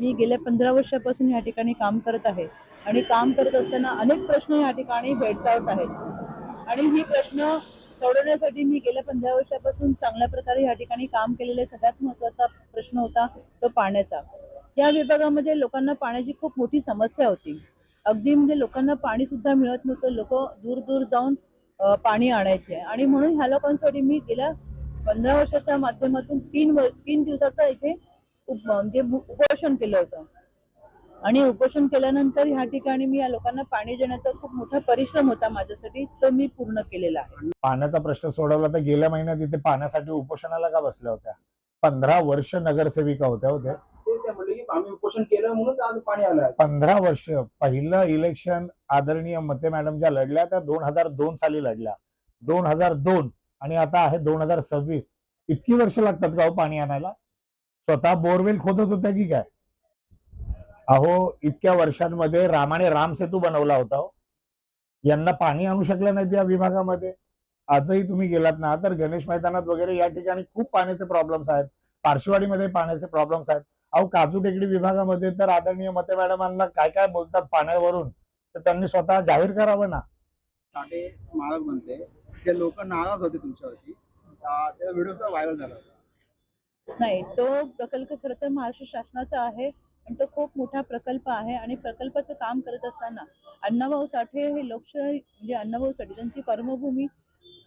मी गेल्या पंधरा वर्षापासून या ठिकाणी काम करत आहे. आणि काम करत असताना अनेक प्रश्न या ठिकाणी भेडसावत आहेत. आणि ही प्रश्न सोडवण्यासाठी मी गेल्या पंधरा वर्षापासून चांगल्या प्रकारे या ठिकाणी काम केलेले सगळ्यात महत्त्वाचा प्रश्न होता तो पाण्याचा. या विभागामध्ये लोकांना पाण्याची खूप मोठी समस्या होती. अगदी म्हणजे लोकांना पाणी सुद्धा मिळत नव्हतं. लोक दूर दूर जाऊन पाणी आणायचे. आणि म्हणून ह्या लोकांसाठी मी गेल्या पंधरा वर्षाच्या माध्यमातून तीन तीन दिवसाचा इथे म्हणजे उपोषण केलं होतं. आणि उपोषण केल्यानंतर ह्या ठिकाणी मी या लोकांना पाणी देण्याचा खूप मोठा परिश्रम होता माझ्यासाठी तो मी पूर्ण केलेला आहे. पाण्याचा प्रश्न सोडवला तर गेल्या महिन्यात इथे पाण्यासाठी उपोषणाला का बसल्या होत्या? पंधरा वर्ष नगरसेविका होत्या होत्या तेच त्या म्हणले की आम्ही उपोषण केलं म्हणून आज पाणी आलं आहे. पंधरा वर्ष पहिलं इलेक्शन आदरणीय मते मॅडम ज्या लढल्या त्या दोन हजार दोन साली लढल्या. दोन हजार दोन आणि आता आहे दोन हजार सव्वीस. इतकी वर्ष लागतात का हो पाणी आणायला? स्वतः बोरवेल खोदत होत्या की काय? अहो इतक्या वर्षांमध्ये रामाने राम सेतू बनवला होता हो. यांना पाणी आणू शकलं नाही या विभागामध्ये. आजही तुम्ही गेलात ना तर गणेश मैदानात वगैरे या ठिकाणी खूप पाण्याचे प्रॉब्लेम्स आहेत. पार्शिवाडीमध्ये पाण्याचे प्रॉब्लेम्स आहेत. अहो काजू टेकडी विभागामध्ये तर आदरणीय मते मॅडमांना काय काय बोलतात पाण्यावरून तर त्यांनी स्वतः जाहीर करावं ना. स्मारक बनते ते लोक नाराज होते तुमच्यावरती. व्हायरल झाला नाही तो प्रकल्प खरं तर महाराष्ट्र शासनाचा आहे आणि तो खूप मोठा प्रकल्प आहे आणि प्रकल्पाचं काम करत असताना अण्णाभाऊ साठे हे लोकशाही म्हणजे अण्णाभाऊ साठे त्यांची कर्मभूमी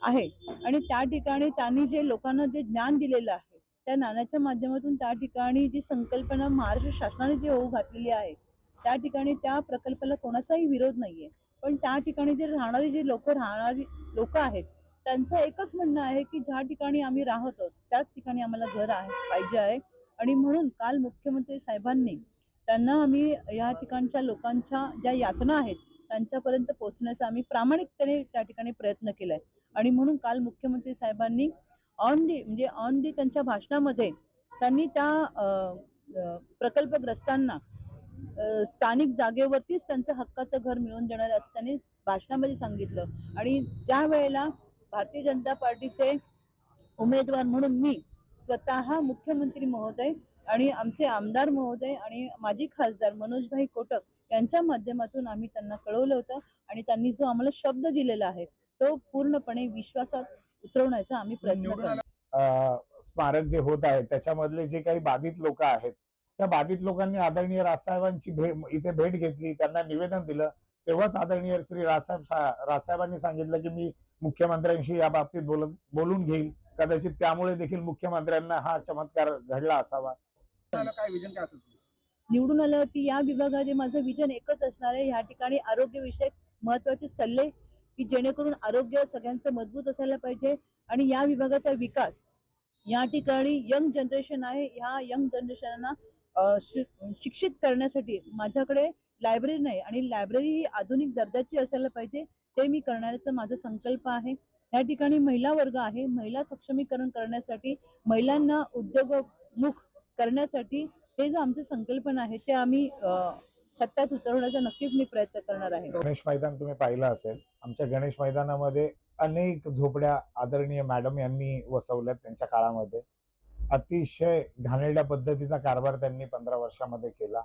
आहे. आणि त्या ठिकाणी त्यांनी जे लोकांना जे ज्ञान दिलेलं आहे त्या ज्ञानाच्या माध्यमातून त्या ठिकाणी जी संकल्पना महाराष्ट्र शासनाने जी होऊ घातलेली आहे त्या ठिकाणी त्या प्रकल्पाला कोणाचाही विरोध नाहीये. पण त्या ठिकाणी जे राहणारी जी लोक राहणारी लोक आहेत त्यांचं एकच म्हणणं आहे की ज्या ठिकाणी आम्ही राहतो त्याच ठिकाणी आम्हाला घर आहे पाहिजे आहे. आणि म्हणून काल मुख्यमंत्री साहेबांनी त्यांना आम्ही या ठिकाणच्या लोकांच्या ज्या यातना आहेत त्यांच्यापर्यंत पोहोचण्याचा आम्ही प्रामाणिकतेने त्या ठिकाणी प्रयत्न केला आहे आणि म्हणून काल मुख्यमंत्री साहेबांनी ऑन दी म्हणजे ऑन दी त्यांच्या भाषणामध्ये त्यांनी त्या प्रकल्पग्रस्तांना स्थानिक जागेवरतीच त्यांचं हक्काचं घर मिळवून देणार असं त्यांनी भाषणामध्ये सांगितलं. आणि ज्या वेळेला भारतीय जनता पार्टीचे उमेदवार म्हणून मी स्वतः मुख्यमंत्री महोदय आणि आमचे आमदार महोदय आणि माजी खासदार मनोजभाई कोटक यांच्या माध्यमातून आम्ही त्यांना कळवलं होतं आणि त्यांनी जो आम्हाला शब्द दिलेला आहे तो पूर्णपणे विश्वासात उतरवण्याचा आम्ही प्रयत्न करतो स्मारक जे होत आहे त्याच्यामधले जे काही बाधित लोक आहेत त्या बाधित लोकांनी आदरणीय राजसाहेबांची भेट इथे भेट घेतली त्यांना निवेदन दिलं. तेव्हाच आदरणीय श्री राजसाहेब सा- राजसाहेबांनी सांगितलं की मी मुख्यमंत्र्यांशी या बाबतीत बोलत बोलून घेईल. कदाचित त्यामुळे देखील मुख्यमंत्र्यांना हा चमत्कार घडला असावा. काय विजन काय? निवडून आल्यावरती या विभागामध्ये माझं विजन एकच असणार आहे. या ठिकाणी आरोग्यविषयक महत्त्वाचे सल्ले की जेणेकरून आरोग्य सगळ्यांचं मजबूत असायला पाहिजे आणि या विभागाचा विकास या ठिकाणी यंग जनरेशन आहे. ह्या यंग जनरेशनना शिक्षित करण्यासाठी माझ्याकडे लायब्ररी नाही आणि लायब्ररी ही आधुनिक दर्जाची असायला पाहिजे. ते मी करण्याचा माझा संकल्प आहे. या ठिकाणी महिला वर्ग आहे. महिला सक्षमीकरण करण्यासाठी महिलांना उद्योगमुख करण्यासाठी हे जे आमचे संकल्पना आहे ते आम्ही सत्यात उतरवण्याचा नक्कीच मी प्रयत्न करणार आहे. गणेश मैदान तुम्ही पाहिलं असेल. आमच्या गणेश मैदानामध्ये अनेक झोपड्या आदरणीय मॅडम यांनी वसवल्यात त्यांच्या काळामध्ये. अतिशय घाणेरड्या पद्धतीचा कारभार त्यांनी पंधरा वर्षामध्ये केला.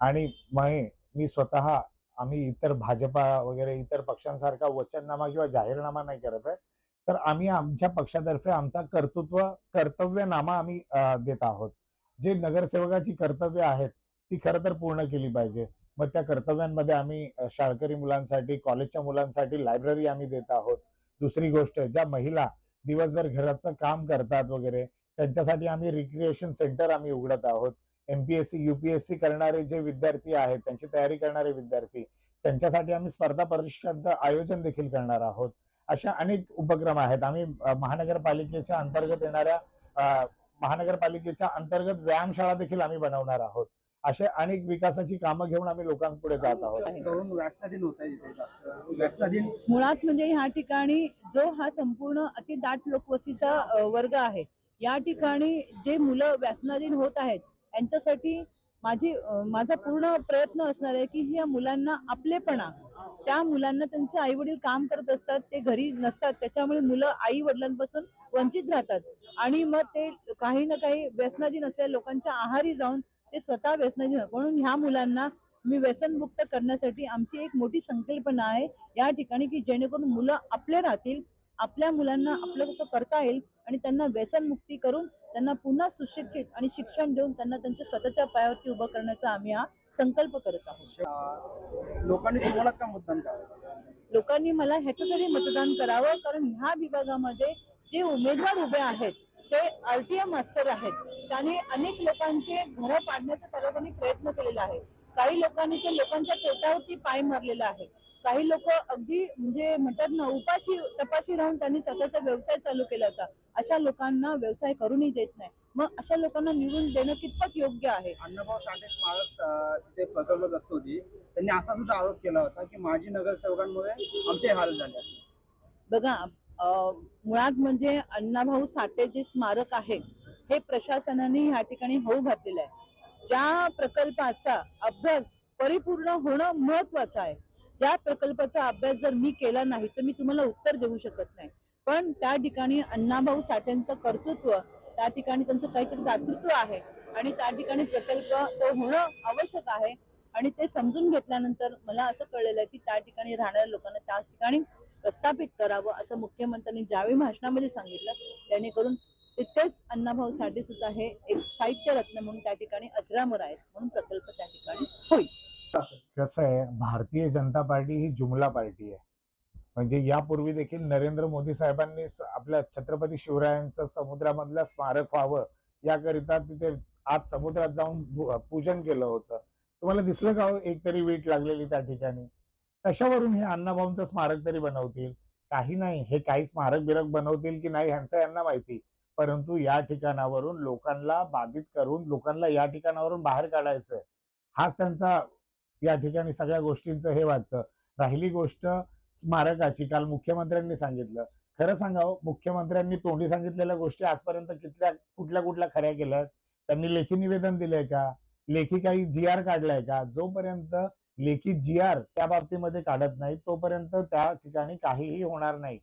आणि महे मी स्वतः आम्ही इतर भाजपा वगैरे इतर पक्षांसारखा वचननामा किंवा जाहीरनामा नाही करत आहे. तर आम्ही आमच्या पक्षातर्फे आमचा कर्तृत्व कर्तव्यनामा आम्ही देत आहोत. जे नगरसेवकाची कर्तव्य आहेत ती खरं तर पूर्ण केली पाहिजे. मग त्या कर्तव्यांमध्ये आम्ही शाळकरी मुलांसाठी कॉलेजच्या मुलांसाठी लायब्ररी आम्ही देत आहोत. दुसरी गोष्ट ज्या महिला दिवसभर घराचं काम करतात वगैरे त्यांच्यासाठी आम्ही रिक्रिएशन सेंटर आम्ही उघडत आहोत. एमपीएससी युपीएससी करणारे जे विद्यार्थी आहेत त्यांची तयारी करणारे विद्यार्थी त्यांच्यासाठी आम्ही स्पर्धा परीक्षांचं आयोजन देखील करणार आहोत. अशा अनेक उपक्रम आहेत. आम्ही महानगरपालिकेच्या अंतर्गत येणाऱ्या महानगरपालिकेच्या अंतर्गत व्यायामशाळा देखील आम्ही बनवणार आहोत. असे अनेक विकासाची कामं घेऊन आम्ही लोकांपुढे जात आहोत. मुळात म्हणजे ह्या ठिकाणी जो हा संपूर्ण अति दाट लोकवस्तीचा वर्ग आहे या ठिकाणी जे मुलं व्यसनाधीन होत आहेत यांच्यासाठी माझी माझा पूर्ण प्रयत्न असणार आहे की ह्या मुलांना आपलेपणा त्या मुलांना त्यांचे आई वडील काम करत असतात ते घरी नसतात त्याच्यामुळे मुलं आई वडिलांपासून वंचित राहतात. आणि मग ते काही ना काही व्यसनाधीन असलेल्या लोकांच्या आहारी जाऊन ते स्वतः व्यसनाधीन म्हणून ह्या मुलांना मी व्यसनमुक्त करण्यासाठी आमची एक मोठी संकल्पना आहे या ठिकाणी की जेणेकरून मुलं आपले राहतील आपल्या मुलांना आपलं कसं करता येईल आणि त्यांना व्यसनमुक्ती करून त्यांना पुन्हा सुशिक्षित आणि शिक्षण देऊन त्यांना त्यांच्या स्वतःच्या पायावरती उभं करण्याचा आम्ही हा संकल्प करत आहोत. लोकांनी तुम्हालाच का मतदान करावं? लोकांनी मला ह्याच्यासाठी मतदान करावं कारण ह्या विभागामध्ये जे उमेदवार उभे आहेत ते आरटीएम मास्टर आहेत. त्यांनी अनेक लोकांचे घरं पाडण्याचा त्या लोकांनी प्रयत्न केलेला आहे. काही लोकांनी ते लोकांच्या पोटावरती पाय मारलेला आहे. काही लोक अगदी म्हणजे म्हणतात ना उपाशी तपाशी राहून त्यांनी स्वतःचा व्यवसाय चालू केला होता. अशा लोकांना व्यवसाय करूनही देत नाही. मग अशा लोकांना निवडून देणं कितपत योग्य आहे? अण्णाभाऊ साठे स्मारक अं, तिथे प्रकल्पग्रस्त होती त्यांनी असा सुद्धा आरोप केला होता की माजी नगरसेवकांमुळे आमचे हाल झाले बघा मुळात म्हणजे अण्णाभाऊ साठे जे स्मारक आहे हे प्रशासनाने ह्या ठिकाणी होऊ घातलेलं आहे. ज्या प्रकल्पाचा अभ्यास परिपूर्ण होणं महत्वाचं आहे. ज्या प्रकल्पाचा अभ्यास जर मी केला नाही तर मी तुम्हाला उत्तर देऊ शकत नाही. पण त्या ठिकाणी अण्णाभाऊ साठ्यांचं कर्तृत्व त्या ठिकाणी त्यांचं काहीतरी दातृत्व आहे आणि त्या ठिकाणी प्रकल्प तो होणं आवश्यक आहे. आणि ते समजून घेतल्यानंतर मला असं कळलेलं आहे की त्या ठिकाणी राहणाऱ्या लोकांना त्याच ठिकाणी प्रस्थापित करावं असं मुख्यमंत्र्यांनी ज्यावेळी भाषणामध्ये सांगितलं जेणेकरून तितकेच अण्णाभाऊ साठे सुद्धा हे एक साहित्य रत्न म्हणून त्या ठिकाणी अजरामर आहेत म्हणून प्रकल्प त्या ठिकाणी होईल. कसं आहे भारतीय जनता पार्टी ही जुमला पार्टी आहे. म्हणजे यापूर्वी देखील नरेंद्र मोदी साहेबांनी आपल्या छत्रपती शिवरायांचं समुद्रामधलं स्मारक व्हावं याकरिता तिथे आज समुद्रात जाऊन पूजन केलं होतं. तुम्हाला दिसलं का हो, एक तरी वीट लागलेली त्या ठिकाणी? कशावरून हे अण्णाभाऊंचं स्मारक तरी बनवतील? काही नाही हे काही स्मारक बिरक बनवतील की नाही ह्यांचं यांना माहिती. परंतु या ठिकाणावरून लोकांना बाधित करून लोकांना या ठिकाणावरून बाहेर काढायचंय. हाच त्यांचा या ठिकाणी सगळ्या गोष्टींचं हे वाटतं. राहिली गोष्ट स्मारकाची काल मुख्यमंत्र्यांनी सांगितलं. खरं सांगावं मुख्यमंत्र्यांनी तोंडी सांगितलेल्या गोष्टी आजपर्यंत कितल्या कुठल्या कुठल्या खऱ्या केल्या त्यांनी लेखी निवेदन दिलंय का? लेखी काही जी आर काढलाय का? जोपर्यंत लेखी जी आर त्या बाबतीमध्ये काढत नाही तोपर्यंत त्या ठिकाणी काहीही होणार नाही.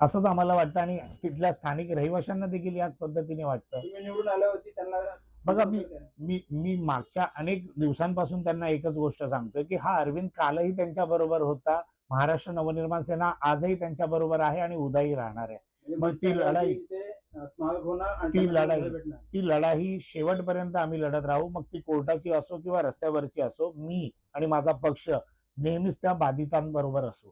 असंच आम्हाला वाटतं आणि तिथल्या स्थानिक रहिवाशांना देखील याच पद्धतीने वाटतं. निवडून आल्यावरती त्यांना बघा मी मी मी मागच्या अनेक दिवसांपासून त्यांना एकच गोष्ट सांगतोय की हा अरविंद कालही त्यांच्या बरोबर होता. महाराष्ट्र नवनिर्माण सेना आजही त्यांच्या बरोबर आहे आणि उद्याही राहणार आहे. म्हणजे मग ती लढाई- ती लढाई-. ती लढाई शेवटपर्यंत आम्ही लढत राहू. मग ती कोर्टाची असो किंवा रस्त्यावरची असो मी आणि माझा पक्ष नेहमीच त्या बाधितांबरोबर असू.